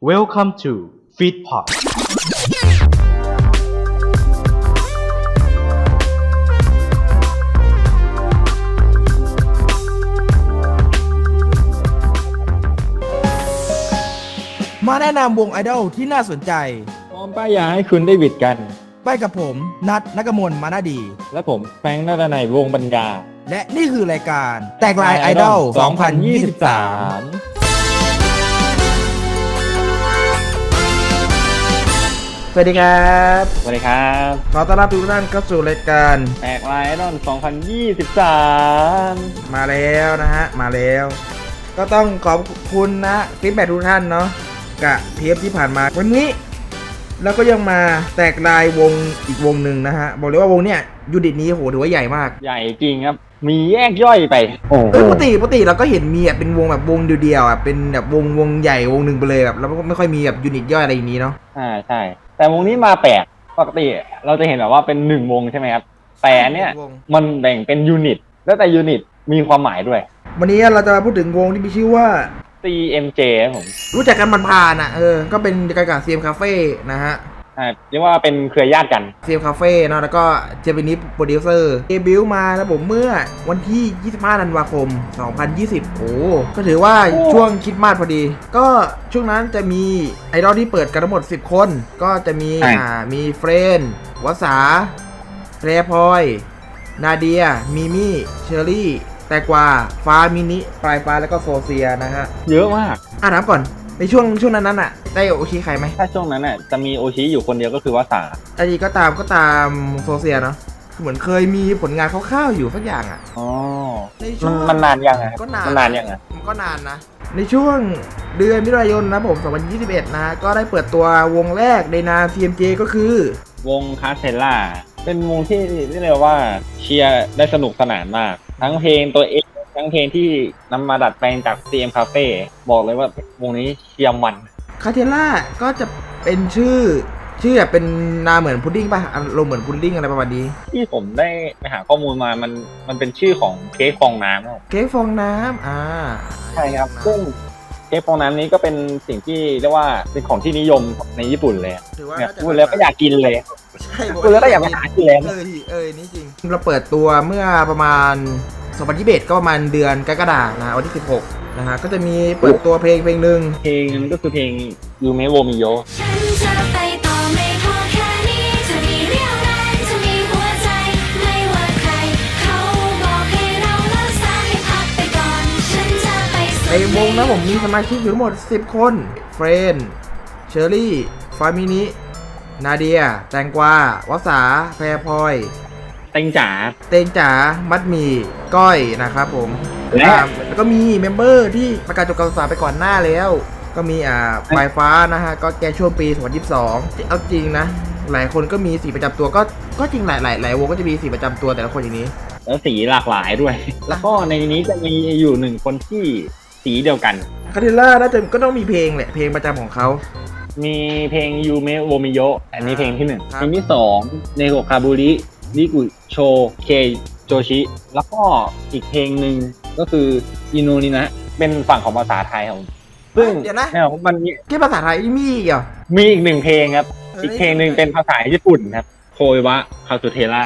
Welcome to Feedpot มาแนะนำวงไอดอลที่น่าสนใจ พร้อมป้ายยาให้คุณได้บิดกัน ไปกับผม นัดนักมลมานาดี และผมแฟรงค์นาฏนัยวงศ์ปัญญา และนี่คือรายการแตกลายไอดอล 2023 วัสดีครับสวัสดีครับ ขอต้อนรับทุกท่านเข้าสู่รายการแตกลายไอดอล2023 มาแล้วนะฮะ มาแล้ว ก็ต้องขอบคุณนะฟีดแบ็ทุกท่านเนาะกับเทปที่ผ่านมาวันนี้เราก็ยังมาแตกลายวงอีกวงหนึ่งนะฮะ บอกเลยว่าวงเนี้ยยูนิตนี้โหถือว่าใหญ่มาก ใหญ่จริงครับ มีแยกย่อยไปโอ้โหเออปกติปกติเราก็เห็นมีแบบเป็นวงแบบวงเดียวๆอะเป็นแบบวงวงใหญ่วงหนึ่งไปเลยแบบแล้วก็ไม่ค่อยมีแบบยูนิตย่อยอะไรอย่างนี้เนาะอ่าใช่ แต่วงนี้มาแปลกปกติเราจะเห็นแบบว่าเป็นหนึ่งวงใช่ไหมครับ แต่อันเนี่ยวง มันแบ่งเป็นยูนิต แล้วแต่ยูนิตมีความหมายด้วย วันนี้เราจะมาพูดถึงวงที่มีชื่อว่า CMJ ครับผม รู้จักกันมันผ่านๆอะเออ ก็เป็นกากาเซียมคาเฟ่นะฮะ อ่าเรียกว่าเป็นเครือญาติกัน เซียมคาเฟ่เนาะแล้วก็เจมินิโปรดิวเซอร์เดบิวต์มาแล้วผมเมื่อวันที่ 25ธันวาคม 2020 โอ้ ก็ถือว่าโอ้ช่วงคริดมาสพอดี ก็ช่วงนั้นจะมีไอดอลที่เปิดกันทั้งหมด 10 คน ก็จะมีอ่ามีเฟรนวสาแพรพลอย นาเดีย มิมี่ เชอรี่ แตกวาฟ้ามินิปลายฟ้าแล้วก็โซเซียนะฮะ เยอะมาก อะถามก่อน ในช่วงช่วงนั้นนั้นอะ ได้โอเคใครไหมถ้าช่วงนั้นน่ะจะมีโอชิอยู่คนเดียวก็คือว่าสาอันนี้ก็ตามก็ตามโซเซียเนาะเหมือนเคยมีผลงานคร่าวๆอยู่สักอย่างอะ อ๋อในช่มัวนงมันนานยังอะครับก็นาน มันนานยังอะมันก็นานนะ ในช่วงเดือนมิถุนายนนะผม 2021 นะ ก็ได้เปิดตัววงแรกในนาม TMJ ก็คือ วงคาเซล่า เป็นวงที่เรียกได้ว่าเชียร์ได้สนุกสนานมาก ทั้งเพลงตัวเอง ทั้งเพลงที่นำมาดัดแปลงจาก CM Cafe บอกเลยว่าวงนี้เชียร์มันคาเทล่าก็จะเป็นชื่อ ชื่อแบบเป็นนามเหมือนพุดดิ้งป่ะอารมณ์เหมือนพุดดิ้งอะไรประมาณนี้ ที่ผมได้ไปหาข้อมูลมามันมันเป็นชื่อของเค้กฟองน้ำครับเค้กฟองน้ำอ่าใช่ครับซึ่งเค้กฟองน้ำนี้ก็เป็นสิ่งที่เรียกว่าเป็นของที่นิยมในญี่ปุ่นเลยถือว่าเนี่ยพูดแล้วก็อยากกินเลยใช่พูดแล้วก็อยากไปหากินแล้วเออที่เออนี่จริง เราเปิดตัวเมื่อประมาณ 2021 ก็ประมาณเดือนกรกฎานะวันที่ 16 นะฮะ ก็จะมีเปิดตัวเพลงเพลงหนึ่งเพลงนั้นก็คือเพลงยูเมโวมิโยฉันจะไปต่อไม่พอแค่นี้จะมีเรี่ยวแรงจะมีหัวใจไม่ว่าใคร เขาบอกให้เราเลิกสายให้พักไปก่อน ฉันจะไปสุดในวงนะผมมีสมาชิกอยู่ทั้งหมด 10 คน เฟรนเชอรี่ ฟามินิ นาเดีย แตงกวา วสา แพรพลอย เต็งจ๋า เตงจ๋า มัดหมีก้อยนะครับผมและ อ่าแล้วก็มีเมมเบอร์ที่ประกาศจบการศึกษาไปก่อนหน้าแล้ว ก็มีอ่าปลายฟ้านะฮะ ก็แกช่วงปี 2022เอาจริงนะ หลายคนก็มีสีประจำตัวก็ ก็จริงหลายหลายหลายวงก็จะมีสีประจำตัวแต่ละคนอย่างนี้ แล้วสีหลากหลายด้วย แล้วก็ในนี้จะมีอยู่หนึ่งคนที่สีเดียวกัน คาเทล่าน่าจะก็ต้องมีเพลงแหละ เพลงประจำของเขา มีเพลงยูเมโวมิโยอันนี้เพลงที่หนึ่งครับ เพลงที่สองเนโกคาบุริ ริกุโชเคโจชิ แล้วก็อีกเพลงหนึ่งก็คืออินูนินะ เป็นฝั่งของภาษาไทยของซึ่งเดี๋ยวนะนวมันมีแค่ภาษาไทยมีอีกเหรอ มีอีกหนึ่งเพลงครับ อีกเพลงหนึ่งเป็นภาษาญี่ปุ่นครับ โคยวะคาสุเทระ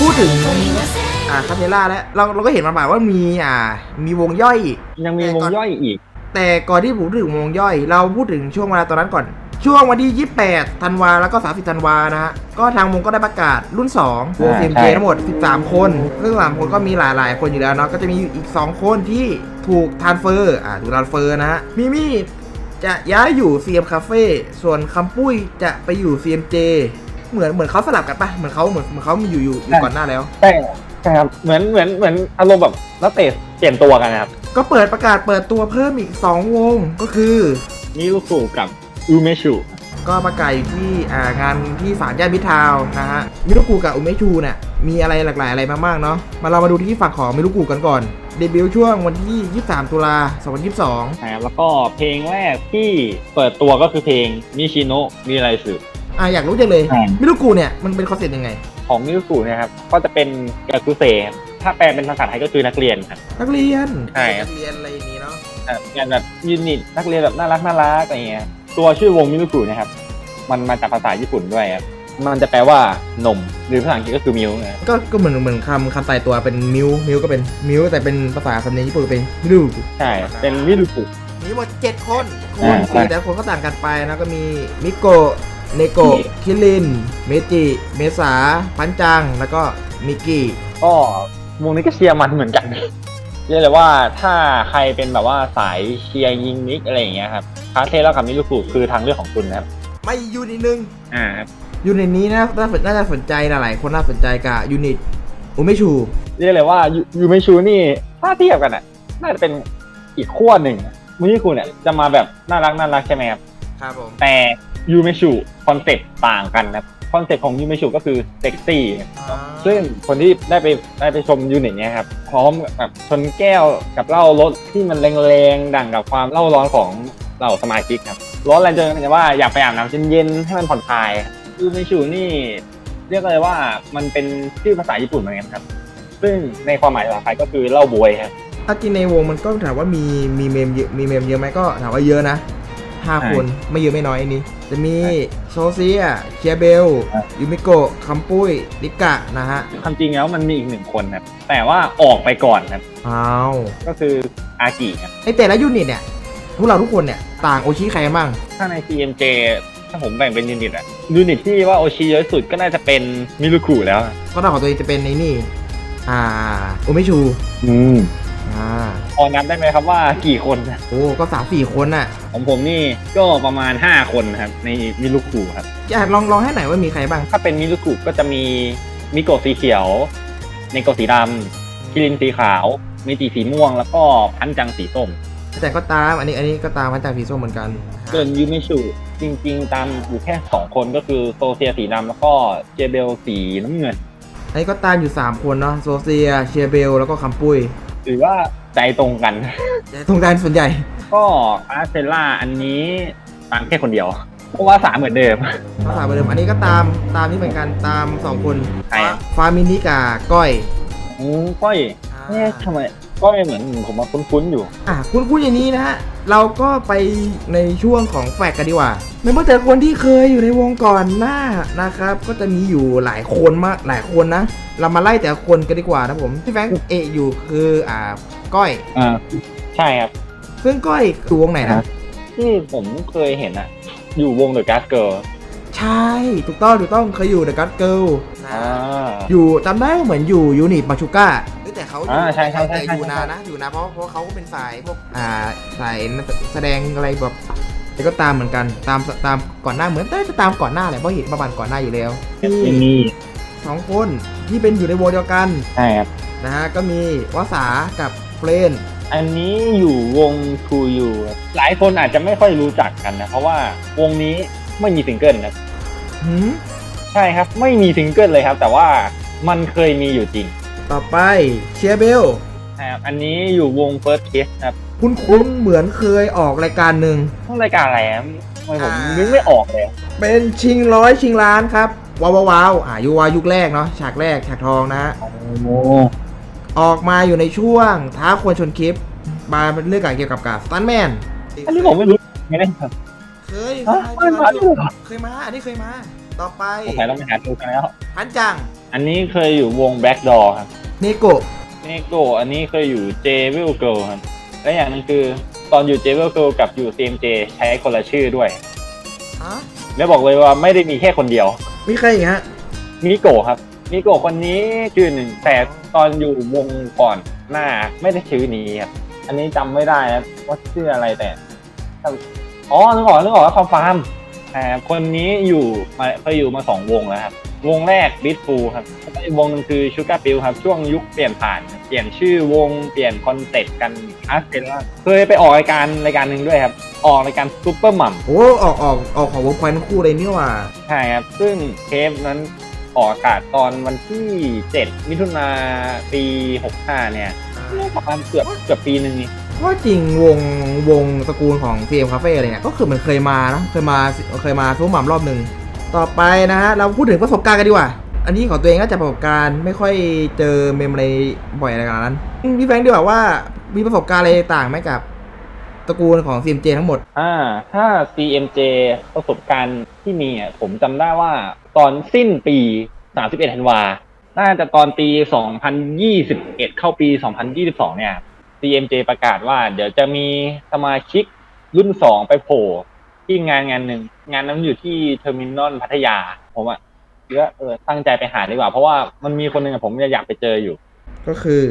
พูดถึง อ่าคาเทล่าแล้วเราเราก็เห็นมาบ่ายว่ามีอ่า มีวงย่อยอีกยังมีวงย่อยอีก แต่ก่อนที่ผมพูดถึงวงย่อย เราพูดถึงช่วงเวลาตอนนั้นก่อน ช่วงวันที่ 28 ธันวาแล้วก็ 30 ธันวานะฮะ ก็ทางวงก็ได้ประกาศรุ่น 2 วงอ่า CMJ ใช่ทั้งหมด 13 คนซึ่ง3คนก็มีหลาย ๆ คนอยู่แล้วเนาะ ก็จะมีอีก 2 คนที่ถูกทานเฟอร์ อ่า ถูกทานเฟอร์นะฮะ มิมี่จะย้ายอยู่ CM Cafe ส่วนคำปุ้ยจะไปอยู่ CMJ เหมือนเหมือนเขาสลับกันปะเหมือนเขาเหมือนเหมือนเขามีอยู่อยู่อยู่ก่อนหน้าแล้วใช่ ใช่ครับเหมือนเหมือนเหมือนอารมณ์แบบนักเตะเปลี่ยนตัวกันนะครับก็เปิดประกาศเปิดตัวเพิ่มอีก 2 วงก็คือมิรุกุกับอูเมชูก็ประกาศอยู่ที่อ่างานที่ศาลย่านมิตรทาวน์นะฮะมิรุกุกับอุเมชูเนี่ยมีอะไรหลากหลายอะไรมามากเนาะมาเรามาดูที่ฝั่งของมิรุกุกันก่อนเดบิวต์ช่วงวันที่ 23 ตุลา 2022 นะครับแล้วก็เพลงแรกที่เปิดตัวก็คือเพลงมิชิโนะมิไรสึออะอยากรู้จังเลยอ่ามิรุกุเนี่ยมันเป็นคอนเซ็ปต์ยังไง ของมิรุกุเนี่ยครับก็จะเป็นกาคุเซครับถ้าแปลเป็นภาษาไทยก็คือนักเรียนครับนักเรียนใช่ครับนักเรียนอะไรอย่างนี้เนาะอะงานแบบยูนิตนักเรียนแบบน่ารักน่ารักอะไรเงี้ยตัวชื่อวงมิรุกุเนะครับมันมาจากภาษาญี่ปุ่นด้วยครับมันจะแปลว่านมหรือภาษาอังกฤษก็คือมิลนะก็ก็เหมือนเหมือนคำคำตายตัวเป็นมิวมิวก็เป็นมิวแต่เป็นภาษาสำเนียงญี่ปุ่นเป็นมิรุกุใช่ เป็นมิรุกุ มีหมดเจ็ดคนคอ่านใช่ สี่แต่คนก็ต่างกันไปนะก็มีมิโกะ เนโกะนี่คิริน เมจิ เมษา พันจัง แล้วก็มิกกี้ ก็วงนี้ก็เชียร์มันเหมือนกันเรียกเลยว่าถ้าใครเป็นแบบว่าสายเชียร์ยิงมิกอะไรอย่างเงี้ยครับคาเทแล้วกับมิรุกุคือทางเลือกของคุณนะครับ ไม่ยูนิตหนึ่งอ่าครับยูนิตนี้นะน่าสนน่าจะสนใจหลายๆคนน่าสนใจกับยูนิตอุเมชูเรียกเลยว่ายูยูเมชูนี่ถ้าเทียบกันอะ น่าจะเป็นอีกขั้วหนึ่งมิรุกุเนี่ยจะมาแบบน่ารักน่ารักใช่ไหมครับครับผมแต่ ยูเมชูคอนเซ็ปต์ต่างกันนะครับคอนเซ็ปต์ของยูเมชูก็คือเซ็กซี่ซึ่งคนที่ได้ไปได้ไปชมยูนิตเนี้ยครับพร้อมกับแบบชนแก้วกับเหล้ารสที่มันแรงๆดั่งกับความเล่าร้อนของเหล่าสมาชิกครับร้อนแรงจนว่าอยากไปอาบน้ำเย็นๆให้มันผ่อนคลายยูเมชูนี่เรียกเลยว่ามันเป็นชื่อภาษาญี่ปุ่นเหมือนกันครับ ซึ่งในความหมายภาษาไทยก็คือเหล้าบวยครับถ้าจริงในวงมันก็ถามว่ามีมีเมมเยอะมีเมมเยอะไหมก็ถามว่าเยอะนะ ห้าใช่คนไม่เยอะไม่น้อยอันนี้ จะมีโซเซียเคียเบลใช่ยูมิโกะคัมปุ้ยลิกะนะฮะความจริงแล้วมันมีอีกหนึ่งคนครับแต่ว่าออกไปก่อนครับอ้าวก็คืออากิครับไอแต่ละยูนิตเนี่ยพวกเราทุกคนเนี่ยต่างโอชิใครบ้างถ้าใน TMJ ถ้าผมแบ่งเป็นยูนิตอะยูนิตที่ว่าโอชิเยอะที่สุดก็น่าจะเป็นมิรุกุแล้วก็ตาของตัวเองจะเป็นในนี่ อ่าโอเมชูอืม อ่าพอนับได้ไหมครับว่ากี่คนโอ้ก็สามสี่คนน่ะของผมนี่ก็ประมาณ 5 คนครับในมิรุกุครับ อยากลองลองให้หน่อยว่ามีใครบ้าง ถ้าเป็นมิรุกุก็จะมีมิโกะสีเขียวเนโกะสีดำคิรินสีขาวมิจิสีม่วง แล้วก็พันจังสีส้ม แต่ก็ตามอันนี้อันนี้ก็ตามพันจากผีส้มเหมือนกันส่วนยูเมชุจริง ๆ ตามอยู่แค่ 2 คนก็คือโซเซียสีดำแล้วก็เจเบลสีน้ำเงิน อันนี้ก็ตามอยู่ 3 คนเนาะโซเซียเชียเบล แล้วก็คัมปุ้ย ถือว่าใจตรงกัน ตรงกันส่วนใหญ่ ก็อาร์เซล่าอันนี้ตามแค่คนเดียว เพราะว่าสามเหมือนเดิมก็สามเหมือนเดิมอันนี้ก็ตามตามนี่เหมือนกันตาม2คนใครฟามินิกาก้อยอืมก้อยเอ๊ะทำไมก้อยเหมือนผมมาคุ้นๆอยู่ อะคุณคุณอย่างนี้นะฮะ เราก็ไปในช่วงของแฟกกันดีกว่าไม่ว่าแต่คนที่เคยอยู่ในวงก่อนหน้านะครับ ก็จะมีอยู่หลายคนมากหลายคนนะ เรามาไล่แต่ละคนกันดีกว่านะผมที่แฟรงค์เอะอยู่คืออ่าก้อยอ่าใช่ครับ ซึ่งก้อยอยู่วงไหนนะที่ผมเคยเห็นอะอยู่วง The Gas Girl ใช่ ถูกต้องถูกต้องเคยอยู่ The God Girl อ่าอยู่จำได้ว่าเหมือนอยู่ยูนิตมาชูก้า แต่เขาอ่าใช่ใช่ใช่แต่อยู่ใช่ นานนะอยู่นานเพราะเพราะเขาก็เป็นสายพวกอ่าสายแสดงอะไรแบบแต่ก็ตามเหมือนกันตามตามก่อนหน้าเหมือนแต่จะตามก่อนหน้าแหละเพราะเห็นประมาณก่อนหน้าอยู่แล้วยังมีสองคนที่เป็นอยู่ในวงเดียวกันใช่ครับ นะฮะก็มีวาสากับเฟรน อันนี้อยู่วง True You ครับหลายคนอาจจะไม่ค่อยรู้จักกันนะ เพราะว่าวงนี้ไม่มีซิงเกิลนะหืมใช่ครับ ไม่มีซิงเกิลเลยครับ แต่ว่ามันเคยมีอยู่จริง ต่อไปเชียเบลใช่ครับอันนี้อยู่วง First Kiss ครับคุ้นคุ้นๆเหมือนเคยออกรายการหนึ่งต้องรายการอะไรครับทำไมผมอ่านึ นึกไม่ออกเลยเป็นชิงร้อยชิงล้านครับ ว้าวว้าวอ่ายุวายุคแรกเนาะฉากแรกฉากทองนะฮะ โอ้ออกมาอยู่ในช่วงท้าควรชนคลิป มาเป็นเรื่องเกี่ยวกับการสตันแมนอันนี้ผมไม่รู้ไม่ได้ครับ เคยฮะเคยมาด้วยเหรอ เคยมา อันนี้เคยมา ต่อไปสงสัยต้องไปหาดูกันแล้ว พันจัง อันนี้เคยอยู่วง Black Door ครับ เนโกะเนโกอันนี้เคยอยู่ j w i l Girl ครับ และอย่างหนึงคือตอนอยู่ j w i l Girl กับอยู่ CMJ ใช้คนละชื่อด้วย ฮะแล้วบอกเลยว่าไม่ได้มีแค่คนเดียว มีใครอีกฮะมิโกะครับ มิโกะคนนี้ชื่อหนึ่งแต่ตอนอยู่วงก่อนหน้าไม่ได้ชื่อนี้ครับ อันนี้จำไม่ได้นะว่าชื่ออะไรแต่จำอ๋อนึกออกนึกออกว่าคอมฟาร์มแต่คนนี้อยู่มาเคยอยู่มาสองวงแล้วครับ วงแรกบิทฟูครับแล้วก็อีกวงหนึงคือชูการ์ปิลครับ ช่วงยุคเปลี่ยนผ่าน เปลี่ยนชื่อวงเปลี่ยนคอนเซ็ปต์กันอาร์เซนเคยไปออกรายการรายการหนึ่งด้วยครับ ออกรายการซูเปอร์มัมโอ้ออกออกออกของวงควายทั้งคู่เลยนี่หว่าใช่ครับ ซึ่งเทปนั้นออกอากาศตอนวันที่ 7 มิถุนาปี 65 เนี่ยประมาณเกือบเกือบปีหนึ่งนี่เพราะจริงวงวงตระกูลของ CM Cafe อะไรเนี่ยก็คือมันเคยมานะเคยมาเคยมาซูหม่ำรอบหนึ่ง ต่อไปนะฮะเราพูดถึงประสบการณ์กันดีกว่า อันนี้ของตัวเองก็จะประสบการณ์ไม่ค่อยเจอเมมอะไรบ่อยอะไรขนนั้นมพี่แฟงค์ดีกว่าว่ามีประสบการณ์อะไรต่างไหมกับตระกูลของ CMJ ทั้งหมด อ่า ถ้า CMJ ประสบการณ์ที่มีอะผมจำได้ว่าตอนสิ้นปี 31ธันวา น่าจะตอนปี 2021 เข้าปี 2022 เนี่ย CMJ ประกาศว่าเดี๋ยวจะมีสมาชิกรุ่น 2 ไปโผล่ ที่งานงานหนึ่งงานนั้นอยู่ที่เทอร์มินอลพัทยา ผมอะคิดว่าเออตั้งใจไปหาดีกว่า เพราะว่ามันมีคนหนึ่งอะผมอยากไปเจออยู่ ก็คือ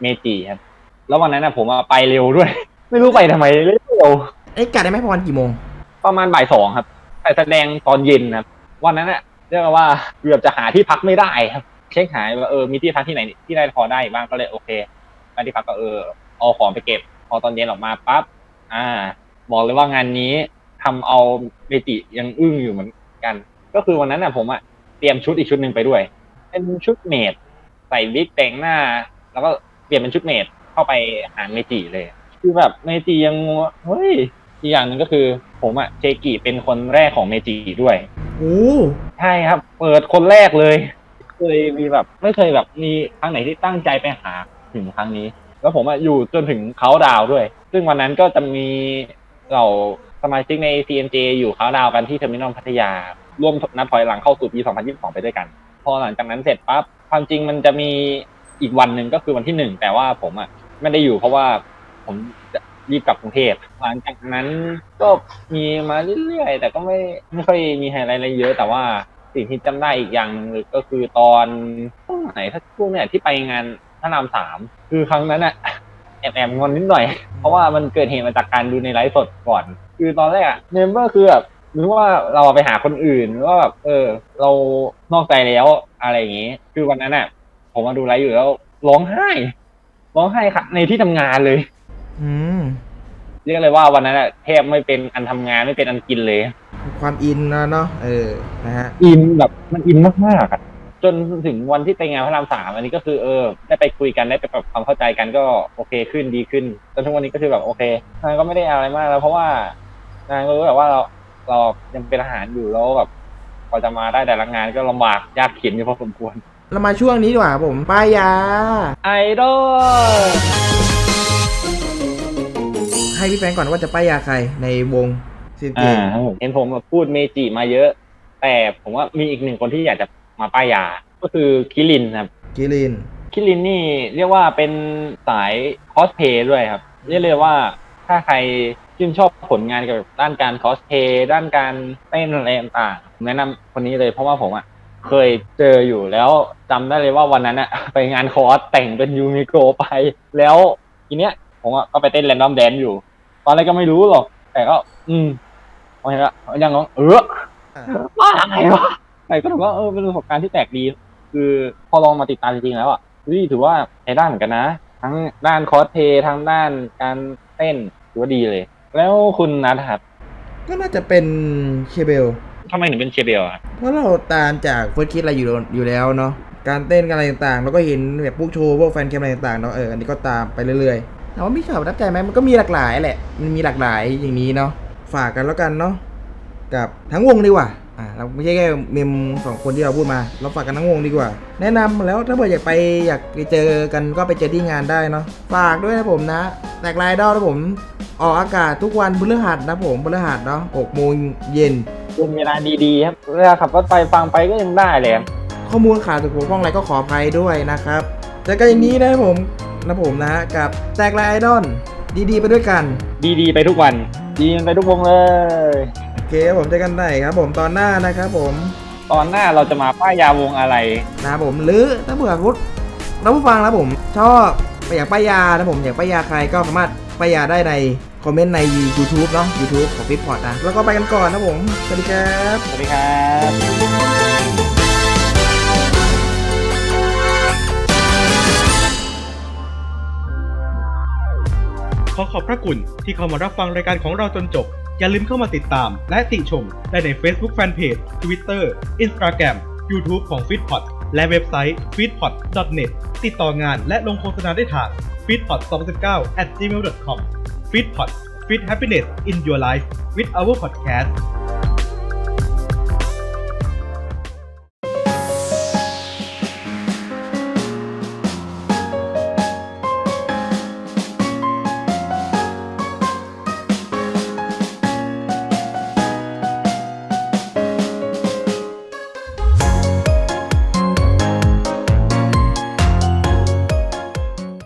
เมจิครับ แล้ววันนั้นนะผมอะไปเร็วด้วย ไม่รู้ไปทำไมเร็วไอ้ยกัดได้ไหมประมาณกี่โมง ประมาณบ่ายสองครับแต่แสดงตอนเย็นครับวันนั้นอะเรียกว่าเกือบจะหาที่พักไม่ได้ครับ เช็คหาว่าเออมีที่พักที่ไหนที่ได้พอได้บ้างก็เลยโอเคไปที่พักก็เออเอาของไปเก็บ พอตอนเย็นออกมาปั๊บอ่า บอกเลยว่างานนี้ ทำเอาเมจิยังอึ้งอยู่เหมือนกัน ก็คือวันนั้นน่ะผมอะเตรียมชุดอีกชุดหนึ่งไปด้วย เป็นชุดเมดใส่วิกแต่งหน้า แล้วก็เปลี่ยนเป็นชุดเมดเข้าไปหาเมจิเลย คือแบบเมจิยังงงว่าเฮ้ยอีกอย่างหนึ่งก็คือ ผมอะเจกิเป็นคนแรกของเมจิด้วยโอ้ใช่ครับ เปิดคนแรกเลยเคยมีแบบ ไม่เคยแบบมีครั้งไหนที่ตั้งใจไปหาถึงครั้งนี้ แล้วผมอะอยู่จนถึงเขาดาวน์ด้วย ซึ่งวันนั้นก็จะมีเรา สมาชิกใน CMJ อยู่เขาดาวกันที่เทอร์มินอลพัทยา ร่วมนับถอยหลังเข้าสู่ปี 2022 ไปด้วยกัน พอหลังจากนั้นเสร็จปั๊บความจริงมันจะมีอีกวันหนึ่งก็คือวันที่หนึ่งแต่ว่าผมอะไม่ได้อยู่เพราะว่าผมจะรีบกลับกรุงเทพหลังจากนั้นก็มีมาเรื่อยๆแต่ก็ไม่ไม่ค่อยมีไฮไลท์อะไรเยอะ แต่ว่าสิ่งที่จำได้อีกอย่างหนึ่งก็คือตอนช่วงไหนถ้าช่วงเนี่ยที่ไปงานพระรามสามคือครั้งนั้นอะแอบแอบงอนนิดหน่อย เพราะว่ามันเกิดเหตุมาจากการดูในไลฟ์สดก่อน คือตอนแรกอะเมมเบอร์คือแบบนึกว่าเราไปหาคนอื่นหรือว่าแบบเออ เรานอกใจแล้วอะไรอย่างงี้ คือวันนั้นอะผมมาดูไลฟ์อยู่แล้วร้องไห้ร้องไห้ค่ะ ในที่ทำงานเลย อืมเรียกเลยว่าวันนั้นอะแทบไม่เป็นอันทำงานไม่เป็นอันกินเลย ความอินนะเนาะเออนะฮะอินแบบมันอินมากๆอะจนถึงวันที่ไปงานพระรามสามอันนี้ก็คือเออ ได้ไปคุยกันได้ไปปรับความเข้าใจกันก็โอเคขึ้นดีขึ้นจนทุกวันนี้ก็คือแบบโอเคนางก็ไม่ได้อะไรมากแล้วเพราะว่า นางก็รู้แบบว่าเราเรายังเป็นทหารอยู่แล้วแบบพอจะมาได้แต่ละงานก็ลำบากยากเข็นอยู่พอสมควร เรามาช่วงนี้ดีกว่าผมป้ายยา ไอดอลให้พี่แฟรงค์ก่อนว่าจะป้ายยาใครในวง CMJ อ่าครับผมเห็นผมพูดเมจิมาเยอะ แต่ผมว่ามีอีกหนึ่งคนที่อยากจะมาป้ายยา ก็คือคิรินครับ กิลิน คิรินนี่เรียกว่าเป็นสายคอสเพย์ด้วยครับ เรียกเลยว่าถ้าใคร ชื่นชอบผลงานเกี่ยวกับด้านการคอสเพย์ด้านการเต้นอะไรต่างๆแนะนำคนนี้เลยเพราะว่าผมอะเคยเจออยู่แล้วจำได้เลยว่าวันนั้นอะไปงานคอร์สแต่งเป็นยูมิโกไป แล้วทีเนี้ยผมอะก็ไปเต้นแรนดอมแดนอยู่ ตอนแรกก็ไม่รู้หรอก แต่ก็ อืมพอเห็นแล้วยังงงเออว่าอะไรวะแต่ก็ถือว่าเออเป็นประสบการณ์ที่แปลกดี คือพอลองมาติดตามจริงๆแล้วอะเฮ้ยถือว่าใช้ได้เหมือนกันนะ ทั้งด้านคอสเพย์ทั้งด้านการเต้นถือว่าดีเลย แล้วคุณนัทครับก็น่าจะเป็นเคเบล ทำไมถึงเป็นเชียร์เบลอะเพราะเราตามจากเฟิร์สคิดอะไรอยู่อยู่แล้วเนาะการเต้นกันอะไรต่างๆ แล้วก็เห็นแบบพวกโชว์พวกแฟนแคมอะไรต่างๆเนาะเอออันนี้ก็ตามไปเรื่อยๆถามว่ามีข่าวประทับใจไหมมันก็มีหลากหลายแหละมันมีหลากหลายอย่างนี้เนาะฝากกันแล้วกันเนาะกับทั้งวงดีกว่า อ่าเราไม่ใช่แค่เมมสองคนที่เราพูดมา เราฝากกันทั้งวงดีกว่า แนะนำแล้วถ้าเกิดอยากไปอยากไปเจอกันก็ไปเจอที่งานได้เนาะฝากด้วยนะผมนะแตกลายดอลนะผม ออกอากาศทุกวันพฤหัสนะผมพฤหัสเนาะ6โมงเย็นเป็นเวลาดีๆครับเวลาขับรถไปฟังไปก็ยังได้เลยครับข้อมูลข่าวสุดโขข้องอะไรก็ขออภัยด้วยนะครับเจอกันอย่างนี้นะผมนะผมนะฮะกับแตกลายไอดอลดีๆ ไปด้วยกัน ดีๆ ไปทุกวัน ดีไปทุกวงเลยโอ เคครับผมเจอกันได้ครับ ผมตอนหน้านะครับผมตอนหน้าเราจะมาป้ายยาวงอะไรนะครับผมหรือถ้าเผื่อพุทธเราผู้ฟังนะผมชอบอยากป้ายยานะผมอยากป้ายยาใครก็สามารถป้ายยาได้ในคอมเมนต์ใน YouTube เนาะ YouTube ของฟิตพอร์ตนะ แล้วก็ไปกันก่อนนะผม สวัสดีครับ สวัสดีครับขอขอบพระคุณที่เข้ามารับฟังรายการของเราจนจบ อย่าลืมเข้ามาติดตาม และติชมได้ใน Facebook Fanpage Twitter Instagram YouTube ของ f e e d p o t และเว็บไซต์ f e e d p o t net ติดต่องานและลงโฆษณาได้ทาง f e e d p o t 2019 at gmail.com f e e d p o t Fit Happiness in Your Life with our podcast